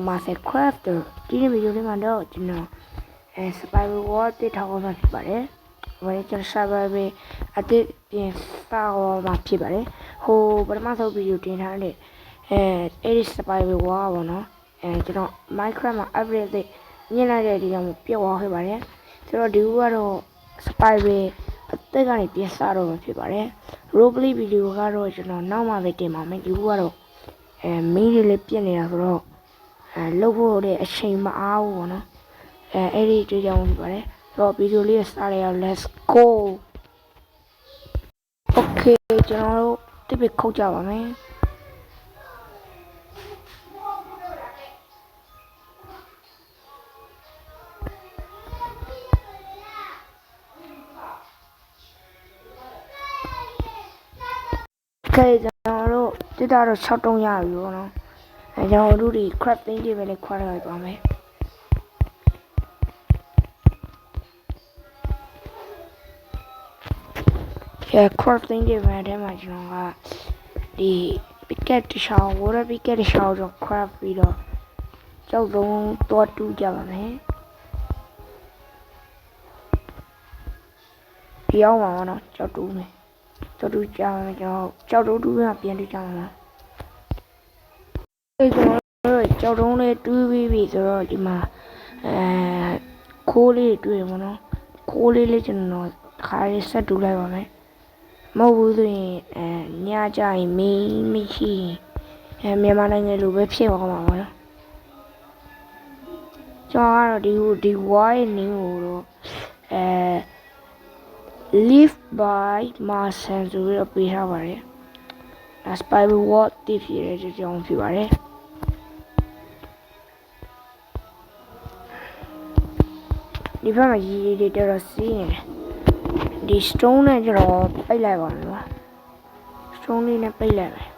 Master Craft ဒီနေ့ဗီဒီယိုလေးမှာတော့ကျွန်တော်အဲ Spider War တစ်ထောင်အောင်ဖြစ်ပါတယ်။ဘာလဲကျွန်တော် Spider ပဲအတစ်ပြင်စာဟောမှာဖြစ်ပါတယ်။ဟိုပထမဆုံးဗီဒီယိုတင်ထားတဲ့အဲအဲ့ဒီ Spider War ပေါ့နော်။အဲကျွန်တော် Minecraft မှာ upgrade သစ်ညှင့်လိုက်တဲ့ဒီကြောင့်ပြတ်သွားခဲ့ပါတယ်။ဆိုတော့ဒီခုကတော့ Spider အသက်ကနေပြင်စတော့မှာဖြစ်ပါတယ်။ Roleplay ဗီဒီယိုကတော့ကျွန်တော်နောက်မှပဲတင်ပါမယ်။ဒီခုကတော့အဲ main လေးလေးပြတ်နေတာဆိုတော့ အဲလှုပ်ဖို့တဲ့အချိန်မအားဘူးပေါ့နော်အဲအဲ့ဒီတွေ့ကြောင်းဖြစ်ပါတယ်ဆိုတော့ဗီဒီယိုလေးကိုစရအောင် let's go okay ကျွန်တော်တို့တစ်ပစ်ခုတ်ကြပါမယ်ကဲကျွန်တော်တို့တစ်တာတော့6တုံးရပြီပေါ့နော် အဲကျွန်တော်တို့ဒီ crafting table လေးခွာထားလိုက်ပါမယ်။အဲ crafting table ထဲမှာကျွန်တော်ကဒီ picket တစ်ချောင်း water picket တစ်ချောင်းကျွန်တော် craft ပြီးတော့ကြောက်တုံးတော့တူးကြပါမယ်။ဒီအောင်ပါတော့ကြောက်တူးမယ်။ကြောက်တူးကြပါမယ်ကျွန်တော်ကြောက်တူးတူးမှပြန်တူးကြမှာပါ။အဲ ကျွန်တော်တို့ကြောက်တုံးလေးတူးပြီးပြီဆိုတော့ဒီမှာအဲခိုးလေးတွေ့မှာနော်။ခိုးလေးလေးကျွန်တော်ခါရေးဆက်တူးလိုက်ပါမယ်။မဟုတ်ဘူးဆိုရင်အဲညကြရင်မင်းမရှိရင်အဲမြန်မာနိုင်ငံလိုပဲဖြစ်သွားမှာပါနော်။ကျွန်တော်ကတော့ဒီဟိုဒီ wire name ကိုတော့အဲ live by marsan ဆိုပြီးတော့ပေးထားပါတယ်။ဒါ spider wall တည်ဖြစ်တဲ့ကြောင်းဖြစ်ပါတယ်။ ဒီဘက်မှာရေတွေတော်တော်စီးနေတယ်။ဒီ stone နဲ့ကျွန်တော်ပိတ်လိုက်ပါမယ်နော်။ stone လေးနဲ့ပိတ်လိုက်မယ်။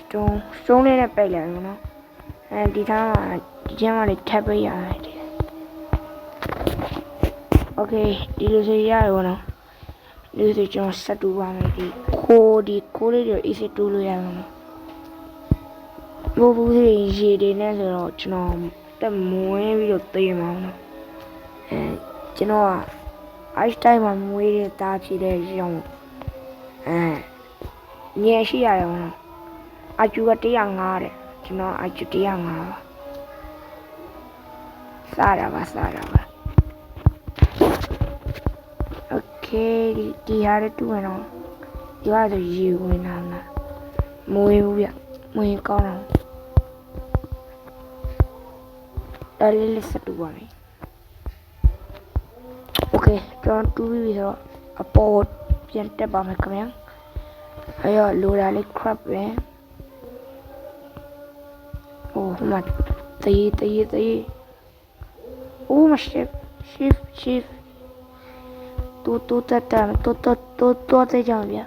stone stone လေးနဲ့ပိတ်လိုက်မယ်နော်။အဲဒီထားမှာဒီကျမ်းမှာလေးထပ်ပိတ်ရမယ်ဒီ Okay ဒီလိုဆိုရရပါတော့ဒီလိုဆိုကျွန်တော်ဆက်တူပါမယ်ဒီခိုးဒီခိုးလေးတွေ easy တူလို့ရမှာနော် ဘိုးဘူးတွေရေတွေနဲ့ဆိုတော့ကျွန်တော်တက်မွေးပြီးတော့သိမှာနော်အဲကျွန်တော်က ice time မှာမွေးတဲ့သားဖြစ်တဲ့ရောင်းအဲညင်ရှိရတယ်နော်အကျူက105တဲ့ကျွန်တော်အကျူ105ပါစားရပါစားရပါ Okay ဒီဒီဟာလည်းတူဝင်တော့ဒီဟာဆိုရေဝင်လာလားမဝင်ဘူးဗျမဝ င်ကောင်းတော့ဒါလေးလေးစတူပါမယ် Okay ကျွန်တော်တူပြီးပြီဆိုတော့အပေါ်ပြန်တက်ပါမယ်ခင်ဗျာအဲ့တော့လိုတာလေး crab ပဲဟိုဟိုမှာတည်တည်တည်အိုးမ shift shift shift တိုးတိုးတက်တက်တိုးတိုးတိုးတိုးတက်ကြအောင်ဗျ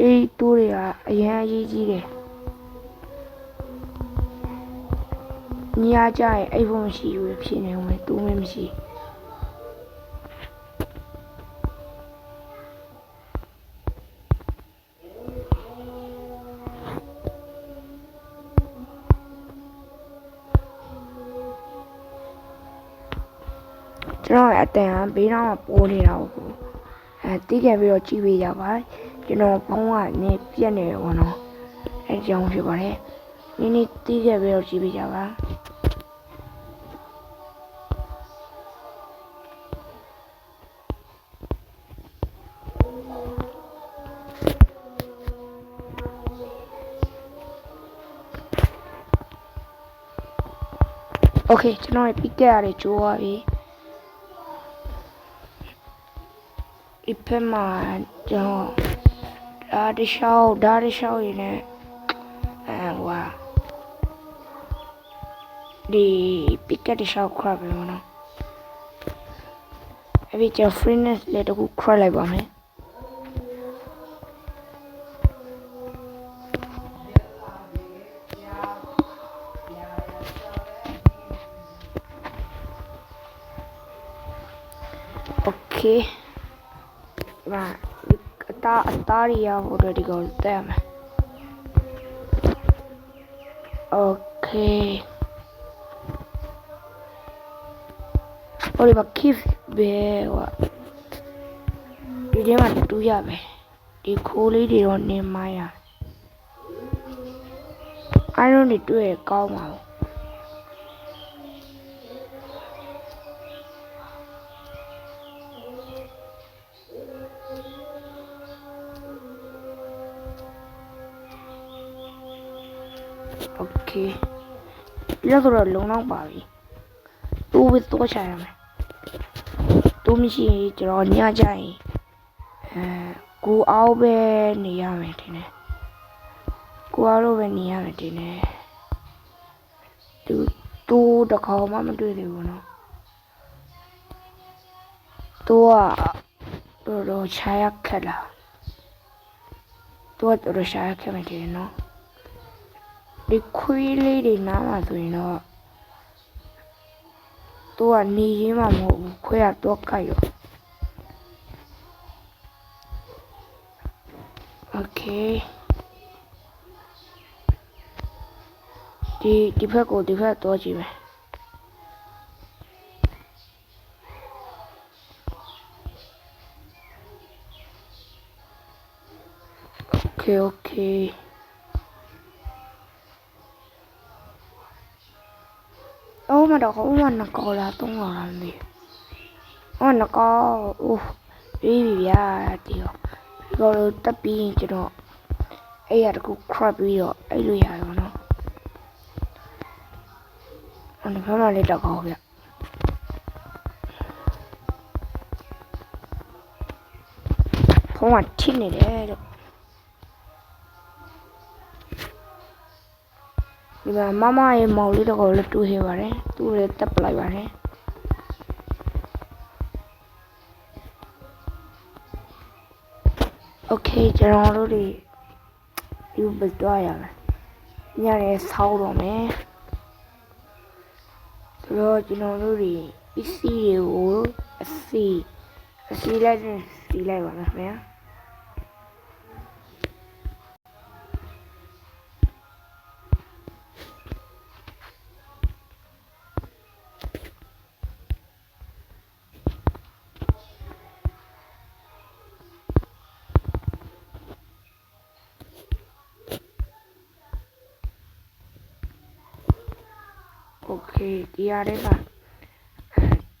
အေးတိုးတွေကအရင်အရေးကြီးတယ်ညာကြရင်အိတ်ဖို့မရှိဘူးဖြစ်နေဝင်တိုးမမရှိကျွန်တော်ရဲ့အတန်ကဘေးနားမှာပိုးနေတာကိုအဲတီးခဲ့ပြီးတော့ကြည့်ပေးကြပါ ကျွန်တော်ဖုန်းကနေပြက်နေတယ်ဘောနော်အဲကြောင့်ဖြစ်ပါတယ်နင်းနေတီးခဲ့ပြီးတော့ကြည့်ပေးကြပါโอเคကျွန်တော်ရဲ့ပြကက်ရတယ်ကြိုးသွားပြီဒီဖက်မှာကျွန်တော် ဒါတခြားဒါတခြားရင်းနဲ့အဲဟွာဒီပြကက်တခြားခရပဲမနော်အဲ့ဒီကျွန်တော် freeness လေးတခုခရလိုက်ပါမယ် သားအသားတွေရဖို့အတွက်ဒီကောင်တက်ရမယ်โอเคဟိုဒီမှာ keep ပဲဟိုဒီထဲမှာတူရမယ်ဒီခိုးလေးတွေတော့နင်းမရအားလုံးတွေတွေ့ရကောင်းပါဘူး โอเคပြီးတော့ဆိုတော့လုံလောက်ပါပြီတိုးပြီးတော့ချရမယ်တိုးမရှိရင်ကျွန်တော်ညကြရင်အဲကိုအောင်ပဲနေရမယ်ထင်တယ်ကိုအောင်လို့ပဲနေရမယ်ထင်တယ်သူတိုးတစ်ခေါက်မှမတွေ့သေးဘူးနော်တိုးကတော်တော်ချာရခက်လာတိုးကတော်တော်ချာရခက်မယ်ထင်တယ်နော် ဒီခွေးလေးတွေနားမှာဆိုရင်တော့သူကနေရင်းမှာမဟုတ်ဘူးခွေးကတော့ကြိုက်ရောโอเคဒီဒီဘက်ကိုဒီဘက်တော့ကြည့်မယ်โอเคโอเค Oh mà đâu có mà nó có là tung vào làm gì Oh nó có Uh Vì vì à Điều Rồi rồi tập đi cho nó Ê à nó crap đi rồi Ê lùi à rồi nó Oh nó phải mà đi đâu có kìa Không mà chín này để được ဒီမှာမမရဲ့မောင်လေးတော့ကိုလည်းတူးခဲ့ပါတယ်သူ့လည်းတက်ပလိုက်ပါတယ်โอเคကျွန်တော်တို့တွေဒီဘက်တော့ရမယ်ညနေဆောက်တော့မယ်ဆိုတော့ကျွန်တော်တို့တွေပစ္စည်းတွေကိုအစီအစီလိုက်ရင်စီလိုက်ပါမယ်ခင်ဗျာ โอเคဒီရတဲ့က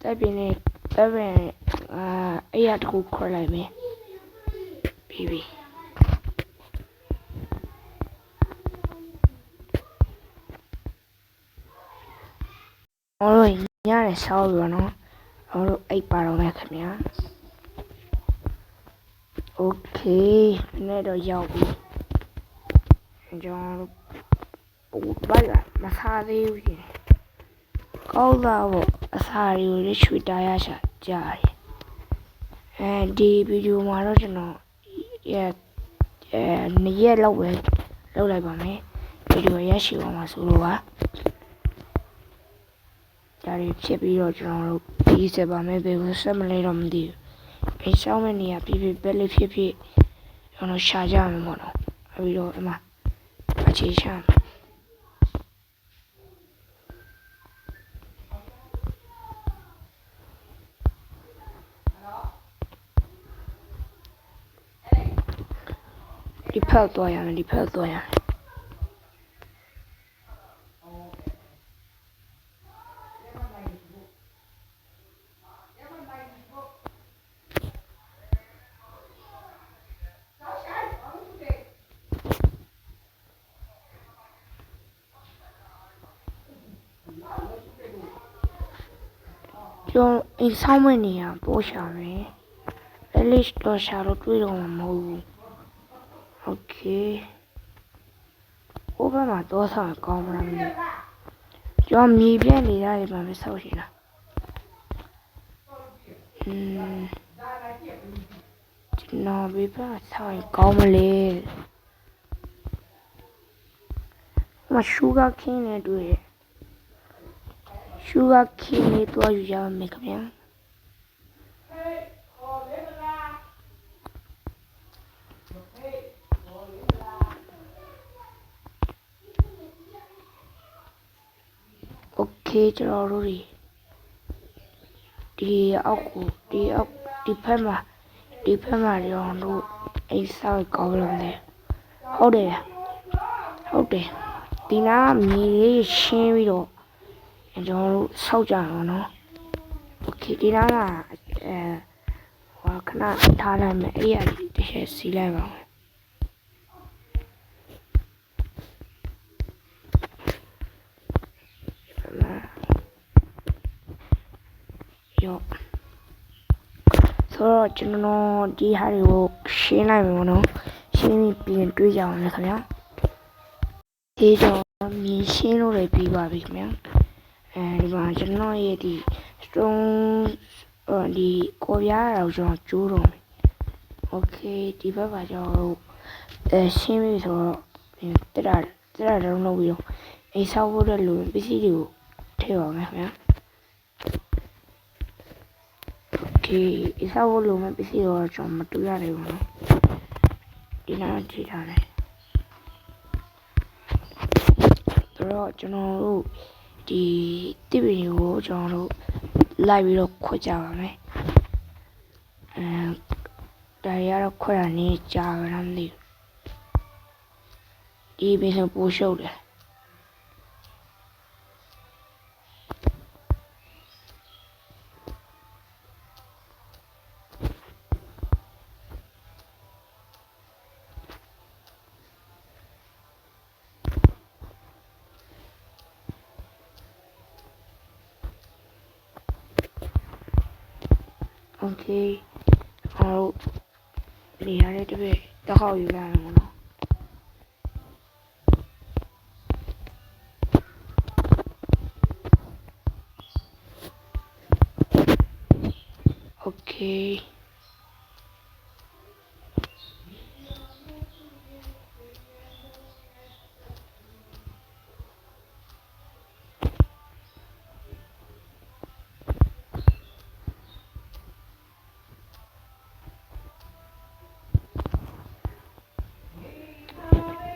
တက်ပြင်းနေတက်ပြင်းအာအဲ့ရတခုခေါ်လိုက်မယ်ပြီးပြီကျွန်တော်တို့ညနေဆောက်ပြီးတော့နော်ကျွန်တော်တို့အိပ်ပါတော့မယ်ခင်ဗျာโอเคနေ့တော့ရောက်ပြီကျွန်တော်တို့ပူပါလာမစားသေးဘူးရှင် ကောင်းတာပေါ့အစာတွေကိုလည်းချွေတာရရှာကြားတယ်အဲဒီဗီဒီယိုမှာတော့ကျွန်တော်ရဲ့အဲနှစ်ရက်လောက်ပဲလုပ်လိုက်ပါမယ်ဗီဒီယိုရရှိအောင်ပါဆိုလို့ပါဒါတွေဖြစ်ပြီးတော့ကျွန်တော်တို့ပြီးဆက်ပါမယ်ဘယ်လိုဆက်မလဲတော့မသိဘူးအဲရှောင်းမဲ့နေရပြပြပဲလေးဖြစ်ဖြစ်ကျွန်တော်ရှာကြမယ်ပေါ့နော်အဲပြီးတော့အမအခြေရှာမယ် ဒီ ဖက်သွားရမယ်ဒီဖက်သွားရမယ်ကျွန်တော်အိမ်ဆောင်မနေရပို့ရှာမယ်လက်လစ်တော့ရှာတော့တွေးတော့မှာမဟုတ်ဘူး okay ဟိုဘက်မှာတော့ဆောက်ကောင်းမလားမသိဘူးကျွန်တော်မြေပြန့်နေရတယ်မှာမဆောက်ရှင်လားอืมကျွန်တော်ဘေးဘက်ဆောက်ရင်ကောင်းမလဲမရှူဂါခင်းနဲ့တွေ့ရရှူဂါခင်းနဲ့တွေ့ရရမယ်ခင်ဗျာ เคကျွန်တော်တို့ဒီဒီအောက်ကိုဒီအောက်ဒီဖက်မှာဒီဖက်မှာကျွန်တော်တို့အိမ်ဆောက်ကောင်းလို့တယ်ဟုတ်တယ်ဗျဟုတ်တယ်ဒီနားမြေလေးရှင်းပြီးတော့ကျွန်တော်တို့ဆောက်ကြအောင်နော်โอเคဒီနားမှာအဲဟောခဏထားလိုက်မယ်အဲ့ဒီအတစ်ချက်စီးလိုက်ပါဦး ဆိုတော့ကျွန်တော်ဒီဟာတွေကိုရှင်းလိုက်မယ်ပေါ့နော်ရှင်းပြီးပြင်တွေးကြအောင်လေခင်ဗျာဒီတော့မြင်ရှင်းလို့လည်းပြီးပါပြီခင်ဗျာအဲဒီမှာကျွန်တော်ရဲ့ဒီ strong ဒီကိုပြားတာကိုကျွန်တော်ကျိုးတော့မယ် okay ဒီဘက်ပါကျွန်တော်အဲရှင်းပြီဆိုတော့တက်တာတက်တာလုံးလုပ်ပြီးတော့အိဆောက်ဖို့အတွက်လိုပစ္စည်းတွေကိုထည့်ပါမယ်ခင်ဗျာ ဒီအစားဖို့လုံးမဲ့ပစ္စည်းတော့ကျွန်တော်မတူရတယ်ဘူးနော်ဒီနားထိထားတယ်တော့ကျွန်တော်တို့ဒီတိပီကိုကျွန်တော်တို့လိုက်ပြီးတော့ခွက်ကြပါမယ်အဲဒါရတော့ခွက်ရနေကြာကြလားမသိဘူးဒီပင်ဆိုပိုးရှုပ်တယ် နေရာလေးတစ်ပြည့်တ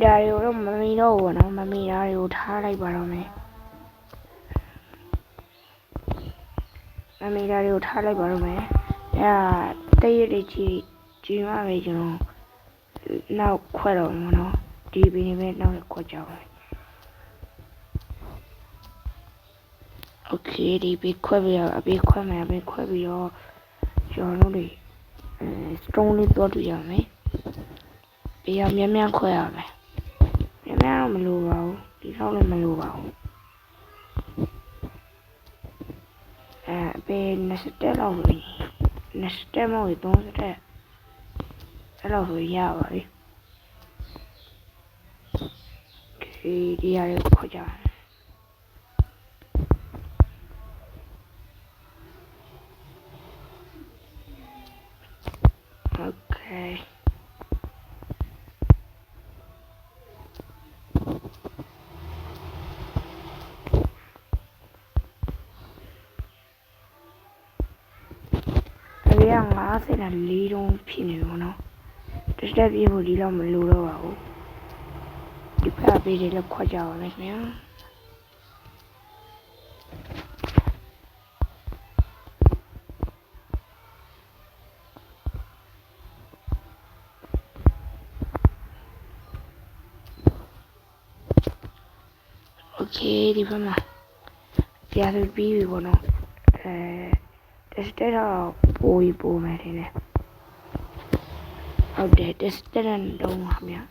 ဒါတွေကိုတော့မမီတော့ဘူးပေါ့နော်မမီတာတွေကိုထားလိုက်ပါတော့မယ်မမီတာတွေကိုထားလိုက်ပါတော့မယ်အဲဒါတည့်ရတဲ့ကြီးကြီးမှပဲကျွန်တော်နောက်ခွဲတော့မှာနော်ဒီပင်နေပဲနောက်ခွဲကြပါမယ်โอเคဒီပင်ခွဲပြီးတော့အပင်ခွဲမယ်အပင်ခွဲပြီးတော့ကျွန်တော်တို့တွေအဲ stone လေးတော့တူရမယ်ပြီးတော့မြန်မြန်ခွဲရမယ် ။ မြန်မြန်တော့မလိုပါဘူး။ဒီတော့လည်းမလိုပါဘူး။အဲအပေ20တက်လောက်ဆိုရင်20တက်မဟုတ်ဘူး30တက်အဲ့လောက်ဆိုရပါပြီ။ဒီဒီရလေးခေါ်ကြမယ်။ Okay. တ ကယ်က90နဲ့4တုံးဖြစ်နေပြီပေါ့နော်တစ်တက်ပြေးဖို့ဒီလောက်မလိုတော့ပါဘူးဒီဖက်ပေးတယ်လို့ခွက်ကြပါမယ်ခင်ဗျာโอเคဒီဘက်မှာတရားသူပြီးပြီပေါ့နော်အဲ tested တော့ ပိုးပြီးပိုးမယ်ထင်တယ်ဟုတ်တယ် tested တော့မှာမြတ်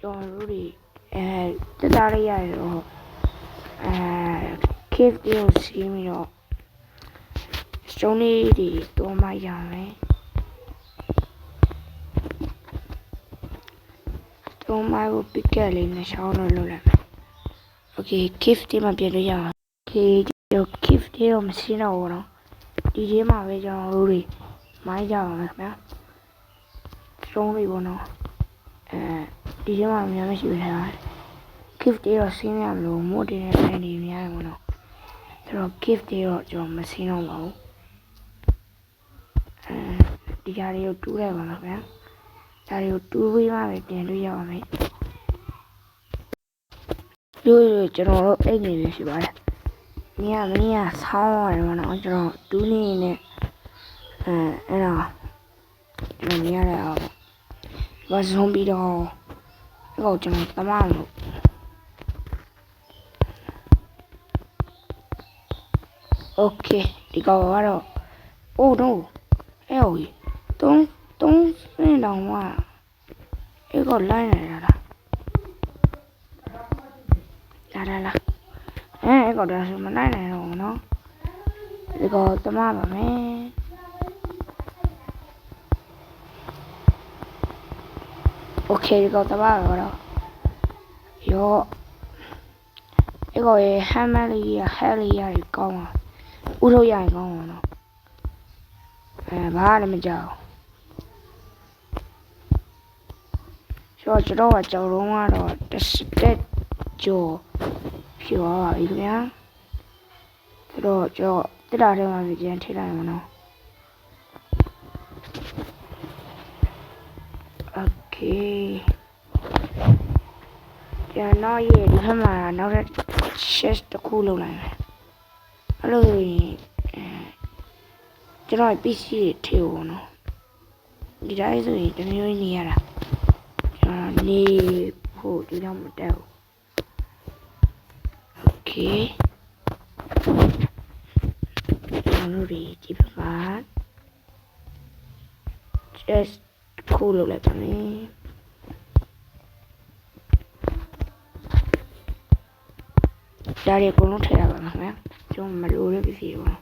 ကျွန်တော်တို့ဒီအဲတက်တာရရတော့အဲ cave တွေကိုစီးပြီးတော့ stone လေးတွေတော့မှရမယ်တော့မှကို pick လေးနဲ့ရှောင်းလို့လုပ်လိုက်မယ် okay cave တွေမှာပြန်လို့ရအောင် okay ကျွန်တော် keep တေးတော့မရှိတော့ဘူးနော်ဒီထဲမှာပဲကျွန်တော်တို့တွေမိုင်းကြပါမယ်ခင်ဗျာသုံးလေးပေါ့နော်အဲဒီထဲမှာများမရှိဘူးခင်ဗျာ keep တေးတော့ဆင်းရမလို့မို့တေးတဲ့တိုင်းတွေများတယ်ပေါ့နော်ဆိုတော့ keep တေးတော့ကျွန်တော်မဆင်းတော့ပါဘူးအဲဒီဓာတ်တွေကိုတူးလိုက်ပါမယ်ခင်ဗျာဓာတ်တွေကိုတူးပြီးမှပဲပြန်လို့ရပါမယ်တို့ကျွန်တော်တို့အိတ်နေပြီဖြစ်ပါတယ် ညမင်းကဆောင်းရတယ်မနော်ကျွန်တော်ဒူးနေနဲ့အဲအဲ့တော့ကျွန်တော်မြင်ရတဲ့အောင်ဘာဆုံးပြီးတော့အဲ့တော့ကျွန်တော်တမလို့โอเคဒီကောင်ကတော့အိုးတော့အဲ့ဟိုတုံးတုံးစင်းတောင်မှအဲ့ကောလိုင်းနေတာလားလာလာလာ အဲအဲ့ကောဒါဆိုမနိုင်နိုင်တော့ဘူးနော်ဒီကောတမပါမယ်โอเคဒီကောတမပါတော့ရောအဲ့ကောရဲ့ဟမ်မလီရဟဲလီရကောင်းပါဥထုတ်ရရင်ကောင်းပါနော်အဲဘာလည်းမကြောက်ဆိုတော့ကျွန်တော်ကကြောက်တော့ကတော့တစ်စတက်ကျော် ဖြစ်သွားပါပြီခင်ဗျာဆိုတော့ကျွန်တော်တက်တာထဲမှာပြန်ထိလိုက်မှာနော်โอเคကျွန်တော်ရဲ့ဒီဘက်မှာနောက်ထပ် chest တစ်ခုလုပ်လိုက်မယ်အဲ့လိုဆိုရင်အဲကျွန်တော် PC တွေထည့်ဖို့နော်ဒီတိုင်းဆိုရင်တမျိုးနေရတာကျွန်တော်နေဖို့ဒီတော့မတက်ဘူး โอเคကျွန်တော်တို့ဒီဒီဘက်မှာ just ခုလုပ်လိုက်ပါမယ်ဒါတွေအကုန်လုံးထည့်ရပါမယ်ခင်ဗျာကျွန်တော်မလိုတဲ့ပစ္စည်းတွေပါ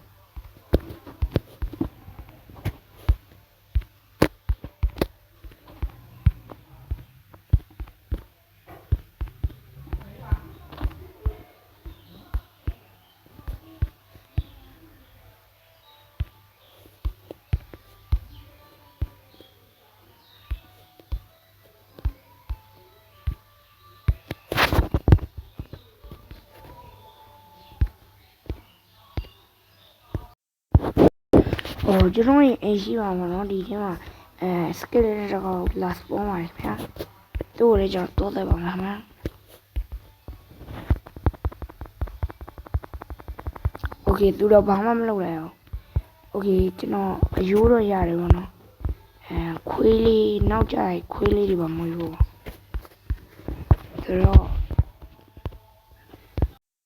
ဟိုကျွန်တော်ရဲ့အိမ်ရှိပါမှာเนาะဒီထဲမှာအဲ skeleton တကော last ပေါ်ပါတယ်ခင်ဗျာသူ့ကိုလည်းကျွန်တော်တိုးသက်ပါမယ်ခင်ဗျာ โอเคသူတော့ဘာမှမလုပ်လိုက်အောင်โอเคကျွန်တော်အယိုးတော့ရတယ်ဘောနော်အဲခွေးလေးနောက်ကျရင်ခွေးလေးတွေပါမွေးဖို့ဆိုတော့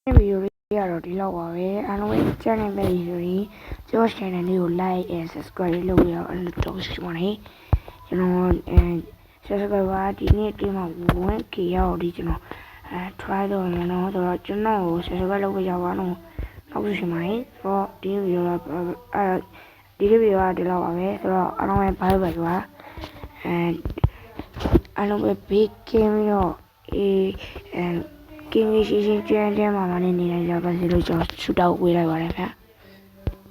ဒီဗီဒီယိုလေးရတော့ဒီလောက်ပါပဲအားလုံးပဲကြည့်နိုင်တဲ့ဗီဒီယို ကြီးကျွန်တော် channel လေးကို like and subscribe လုပ်ရအောင်အဲ့လိုတော့ရှိပါနေကျွန်တော်အဲ subscribe ပါဒီနေ့ဒီမှာ 1k ရောက်ဒီကျွန်တော်အဲ try တော့မယ်နော်ဆိုတော့ကျွန်တော်ကို subscribe လုပ်ပေးကြပါတော့နောက်ပြီးရှင်ပါရင်ဆိုတော့ဒီဗီဒီယိုကအဲဒီဗီဒီယိုကဒီလောက်ပါပဲဆိုတော့အားလုံးပဲ bye bye ပါအဲအားလုံးပဲဘေးကင်းပြီးတော့အေးအဲကင်းကြီးရှင်းရှင်းကြမ်းကြမ်းမာမာနဲ့နေနိုင်ကြပါစေလို့ကျွန်တော်ဆုတောင်းပေးလိုက်ပါတယ်ခင်ဗျာ